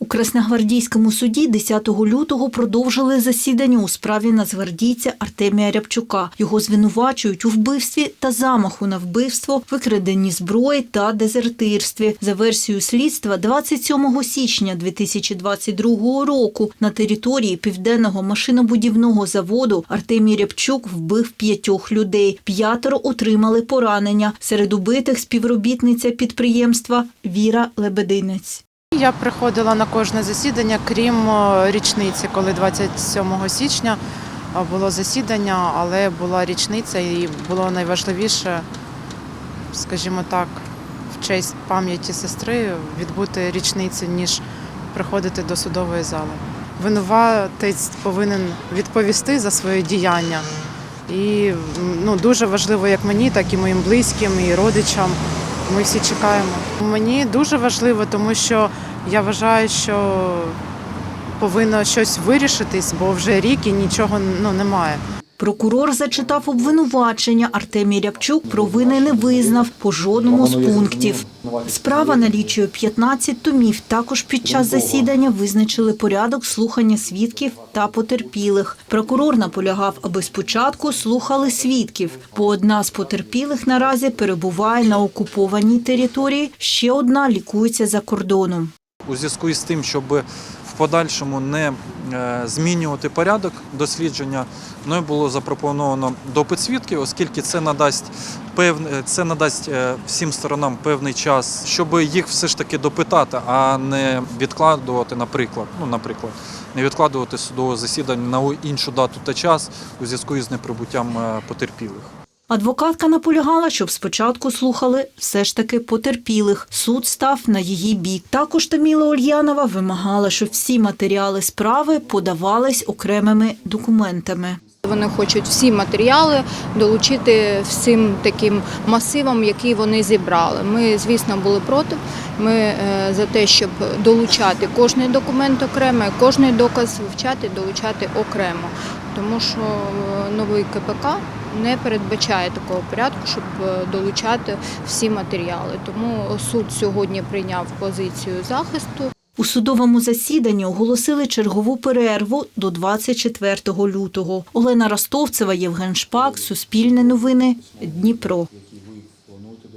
У Красногвардійському суді 10 лютого продовжили засідання у справі нацгвардійця Артемія Рябчука. Його звинувачують у вбивстві та замаху на вбивство, викраденні зброї та дезертирстві. За версією слідства, 27 січня 2022 року на території південного машинобудівного заводу Артемій Рябчук вбив п'ятьох людей. П'ятеро отримали поранення. Серед убитих співробітниця підприємства Віра Лебединець. Я приходила на кожне засідання, крім е, річниці, коли 27 січня е, було засідання, але була річниця і було найважливіше, скажімо так, в честь пам'яті сестри відбути річницю, ніж приходити до судової зали. Винуватець повинен відповісти за своє діяння. І ну, дуже важливо як мені, так і моїм близьким, і родичам. Ми всі чекаємо. Мені дуже важливо, тому що я вважаю, що повинно щось вирішитись, бо вже рік і нічого ну, немає. Прокурор зачитав обвинувачення. Артемій Рябчук провини не визнав по жодному з пунктів. Справа налічує 15 томів. Також під час засідання визначили порядок слухання свідків та потерпілих. Прокурор наполягав, аби спочатку слухали свідків. Бо одна з потерпілих наразі перебуває на окупованій території, ще одна лікується за кордоном. У зв'язку із тим, щоб в подальшому не е, змінювати порядок дослідження, мною було запропоновано допит свідків, оскільки це надасть певне, це надасть е, всім сторонам певний час, щоб їх все ж таки допитати, а не відкладувати, наприклад, ну, наприклад, не відкладувати судове засідання на іншу дату та час у зв'язку із неприбуттям е, потерпілих. Адвокатка наполягала, щоб спочатку слухали все ж таки потерпілих. Суд став на її бік. Також Таміла Ольянова вимагала, щоб всі матеріали справи подавались окремими документами. Вони хочуть всі матеріали долучити всім таким масивам, які вони зібрали. Ми, звісно, були проти. Ми е, за те, щоб долучати кожний документ окремо, кожний доказ вивчати, долучати окремо. Тому що е, новий КПК не передбачає такого порядку, щоб е, долучати всі матеріали. Тому суд сьогодні прийняв позицію захисту. У судовому засіданні оголосили чергову перерву до 24 лютого. Олена Ростовцева, Євген Шпак, Суспільне новини, Дніпро.